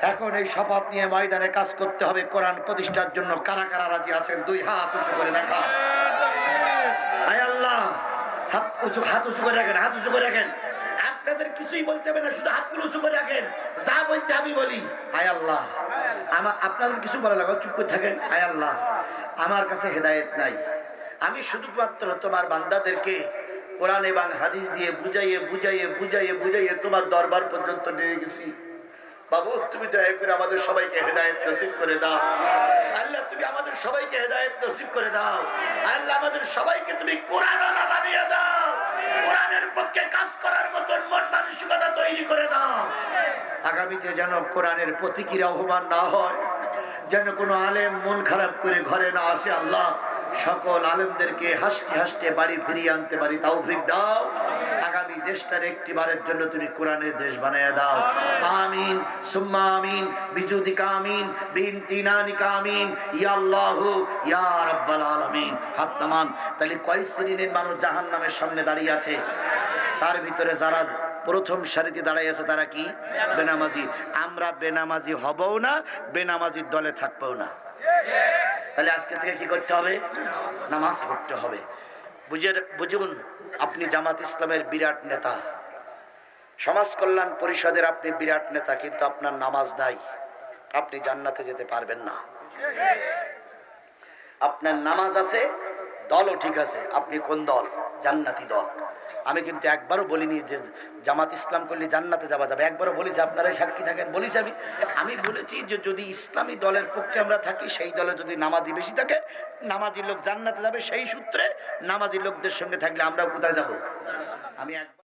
এখন এই শপথ নিয়ে ময়দানে কাজ করতে হবে। কোরআন প্রতিষ্ঠার জন্য কারা কারা রাজি আছেন? দুই হাত উঁচু করে দেখা। আয় আল্লাহ, হাত উঁচু হাত উঁচু করে রাখেন, হাত উঁচু করে রাখেন। আপনাদের কিছুই বলতে হবে না, শুধু হাতগুলো উঁচু করে রাখেন। যা বলতে আমি বলি। আয় আল্লাহ আমার আপনাদের কিছু বলা লাগবে? চুপ করে থাকেন। আয় আল্লাহ, আমার কাছে হেদায়েত নাই। আমি শুধুমাত্র তোমার বান্দাদেরকে কোরআন এবং হাদিস দিয়ে বুঝাইয়ে বুঝাইয়ে বুঝাইয়ে বুঝাইয়ে তোমার দরবার পর্যন্ত নিয়ে গেছি। বাবু, তুমি দয়া করে আমাদের সবাইকে হেদায়েত নসিব করে দাও। আল্লাহ, তুমি আমাদের সবাইকে হেদায়েত নসিব করে দাও। আল্লাহ, আমাদের সবাইকে তুমি কোরআন বানিয়ে দাও। কোরআনের পক্ষে কাজ করার মতন মন মানসিকতা তৈরি করে দাও। আগামীতে যেন কোরআনের প্রতীকীর আহ্বান না হয়, যেন কোনো আলেম মন খারাপ করে ঘরে না আসে, আল্লাহ। সকল আলেমদেরকে হাসতে হাসতে বাড়ি ফিরিয়ে আনতে পারি তাও তৌফিক দাও। আগামী দেশটার একটি বারের জন্য তুমি কোরআনের দেশ বানিয়ে দাও। আমিন, সুম্মা আমিন, বিজুদিকা আমিন বিন তিনানিকা আমিন, ইয়া ইয়া রাব্বাল আলামিন। হাত নামান। তাহলে কয় শ্রেণির মানুষ জাহান্নামের সামনে দাঁড়িয়ে আছে? তার ভিতরে যারা প্রথম সারিতে দাঁড়াই আছে, তারা কি? বেনামাজি। আমরা বেনামাজি হবও না, বেনামাজির দলে থাকব না। তাহলে আজকে থেকে কি করতে হবে? নামাজ পড়তে হবে। বুঝে, বুঝুন, আপনি জামাত ইসলামের বিরাট নেতা। সমাজ কল্যাণ পরিষদের আপনি বিরাট নেতা, কিন্তু আপনার নামাজ নাই। আপনি জান্নাতে যেতে পারবেন না। আপনার নামাজ আছে, দলও ঠিক আছে। আপনি কোন দল? জান্নাতি দল। আমি কিন্তু একবারও বলিনি যে জামাত ইসলাম করলে জান্নাতে যাওয়া যাবে। একবারও বলেছি, আপনারাই সাক্ষী থাকেন, বলেছি আমি। আমি বলেছি যে যদি ইসলামী দলের পক্ষে আমরা থাকি, সেই দলে যদি নামাজি বেশি থাকে নামাজি লোক জান্নাতে যাবে। সেই সূত্রে নামাজি লোকদের সঙ্গে থাকলে আমরাও কোথায় যাব? আমি এক